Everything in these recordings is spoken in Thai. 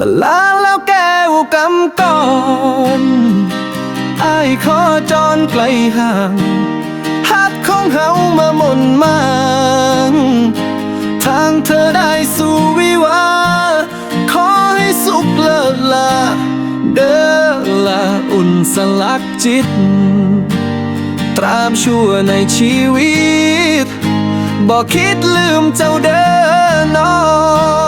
ละลาแล้วแก้วกำก่อนไอ้ายขอจรไกลห่างฮักของเฮามาหม่นมางทางเธอได้สู่วิวา ขอให้สุขเลิศลาเด้อละอุ่นสลักจิต ตรามชั่วในชีวิตบอกคิดลืมเจ้าเด้อน้อง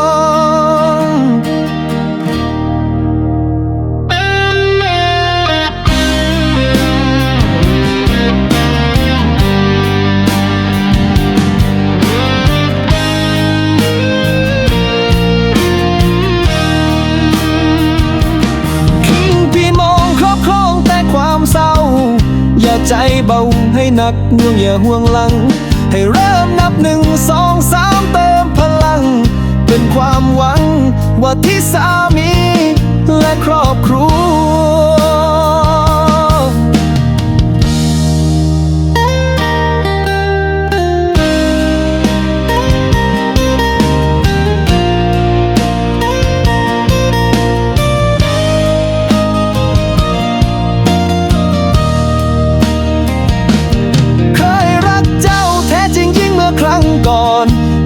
ใจเบาให้หนักเนื่องอย่าห่วงหลัง ให้เริ่มนับหนึ่งสองสามเติมพลัง เป็นความหวังว่าที่สามี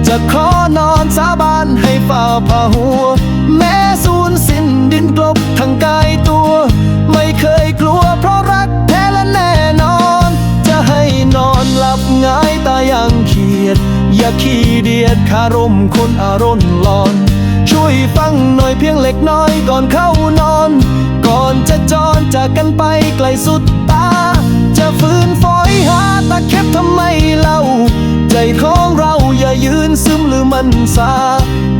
จะขอนอนสาบานให้ฝ่าผ่าหัว แม้สูญสิ้นดินกลบทั้งกายตัว ไม่เคยกลัวเพราะรักแท้และแน่นอน จะให้นอนหลับง่ายตายังเขียด อย่าขี้เดียดคารมคนอารมณ์หลอน ช่วยฟังหน่อยเพียงเล็กน้อยก่อนเข้านอน ก่อนจะจรจากกันไปไกลสุดตา จะฟื้นฝอยหาตะเข็บทำไมเล่า ใจของเรา ยืนซึมหรือมันซา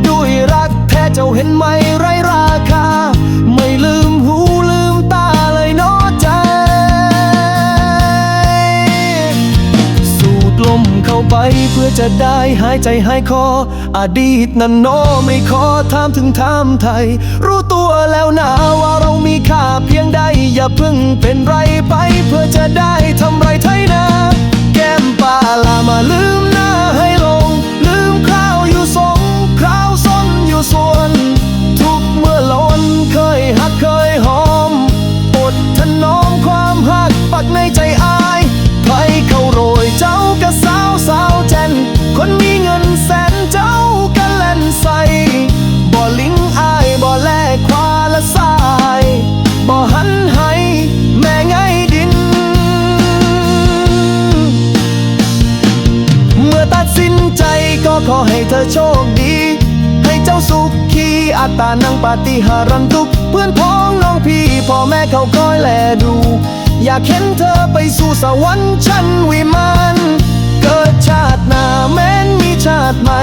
ด้วยรักแท้เจ้าเห็นไหมไรราคา ไม่ลืมหูลืมตาเลยเนอใจ สูดลมเข้าไปเพื่อจะได้หายใจหายคอ อดีตนั้นโนไม่ขอถามถึงถามไทย รู้ตัวแล้วนะว่าเรามีค่าเพียงใด อย่าเพิ่งเป็นไรไป เพื่อจะได้ทำไรไทย อตัดสินใจก็ขอให้เธอโชคดี ให้เจ้าสุขขีอัตานังปาฏิหารันตุก เพื่อนพ้องน้องพี่พ่อแม่เขาคอยแลดู อยากเห็นเธอไปสู่สวรรค์ชั้นวิมานเกิดชาติหน้าแม้นมีชาติใหม่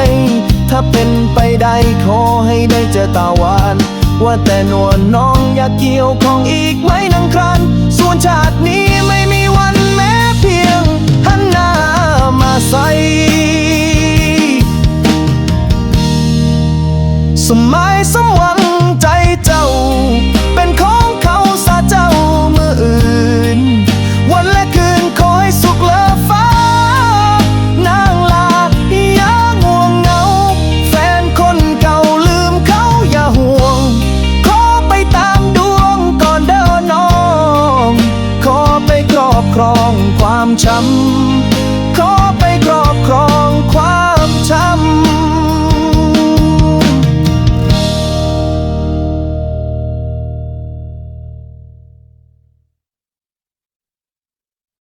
ถ้าเป็นไปได้ขอให้ได้เจอตาหวาน ว่าแต่นวลน้องอยากเกี่ยวของอีกไหมนัง สมัยสมหวังใจเจ้า เป็นของเขาซาเจ้าเมืออื่น วันและคืนคอยสุขเลอฟ้า นางลาอย่าง่วงเงา แฟนคนเก่าลืมเขาอย่าห่วง ขอไปตามดวงก่อนเด้อน้อง ขอไปครอบครองความช้ำ